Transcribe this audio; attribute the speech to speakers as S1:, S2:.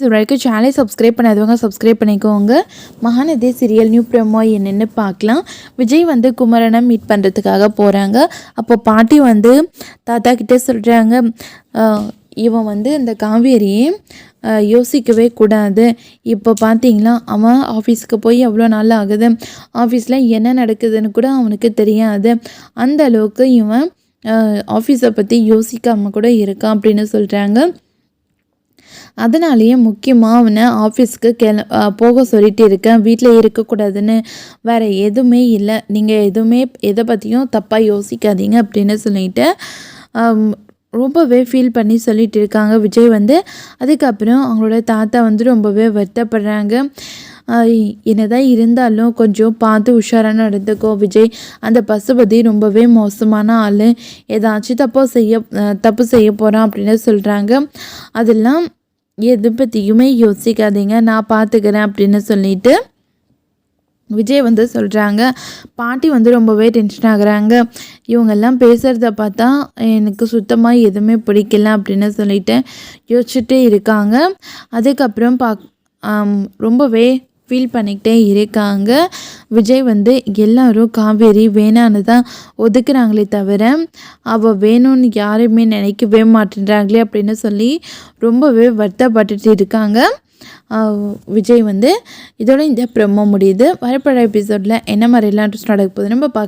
S1: இது வரைக்கும் சேனலை சப்ஸ்கிரைப் பண்ணாதவங்க சப்ஸ்கிரைப் பண்ணிக்கோங்க. மகாநதி சீரியல் நியூ ப்ரெமோ என்னென்னு பார்க்கலாம். விஜய் வந்து குமரனை மீட் பண்ணுறதுக்காக போகிறாங்க அப்போ பாட்டி வந்து தாத்தா கிட்டே சொல்கிறாங்க இவன் வந்து இந்த காவேரியை யோசிக்கவே கூடாது. இப்போ பார்த்தீங்களா அவன் ஆஃபீஸுக்கு போய் எவ்வளோ நாள் ஆகுது? ஆஃபீஸில் என்ன நடக்குதுன்னு கூட அவனுக்கு தெரியாது. அந்த அளவுக்கு இவன் ஆஃபீஸை பற்றி யோசிக்காமல் கூட இருக்கான் அப்படின்னு சொல்கிறாங்க அதனாலேயே முக்கியமாக அவனை ஆஃபீஸ்க்கு கிள போக சொல்லிட்டு இருக்கேன். வீட்டில் இருக்கக்கூடாதுன்னு வேறு எதுவுமே இல்லை. நீங்கள் எதுவுமே எதை பற்றியும் தப்பாக யோசிக்காதீங்க அப்படின்னு சொல்லிட்டு ரொம்பவே ஃபீல் பண்ணி சொல்லிட்டு இருக்காங்க விஜய் வந்து. அதுக்கப்புறம் அவங்களோட தாத்தா வந்து ரொம்பவே வருத்தப்படுறாங்க. என்னதான் இருந்தாலும் கொஞ்சம் பார்த்து உஷாராக நடந்துக்கோ விஜய். அந்த பசுபதி ரொம்பவே மோசமான ஆள். ஏதாச்சும் தப்போ செய்ய தப்பு செய்ய போகிறான் அப்படின்னு சொல்கிறாங்க அதெல்லாம் எது பற்றியுமே யோசிக்காதீங்க நான் பார்த்துக்கிறேன் அப்படின்னு சொல்லிட்டு விஜய் வந்து சொல்கிறாங்க பாட்டி வந்து ரொம்பவே டென்ஷன் ஆகுறாங்க. இவங்கெல்லாம் பேசுகிறத பார்த்தா எனக்கு சுத்தமாக எதுவுமே பிடிக்கல அப்படின்னு சொல்லிட்டு யோசிச்சுட்டே இருக்காங்க. அதுக்கப்புறம் பா ரொம்பவே ஃபீல் பண்ணிக்கிட்டே இருக்காங்க. விஜய் வந்து எல்லாரும் காவேரி வேணான்னு தான் ஒதுக்குறாங்களே தவிர அவள் வேணும்னு யாருமே நினைக்கவே மாட்டேன்றாங்களே அப்படின்னு சொல்லி ரொம்பவே வருத்தப்பட்டுட்டு இருக்காங்க. விஜய் வந்து இதோட இந்த ப்ரொமோ முடியுது. வரப்பட எபிசோடில் என்ன மாதிரிலாம் ட்விஸ்ட் நடக்க போகுது நம்ம பார்க்க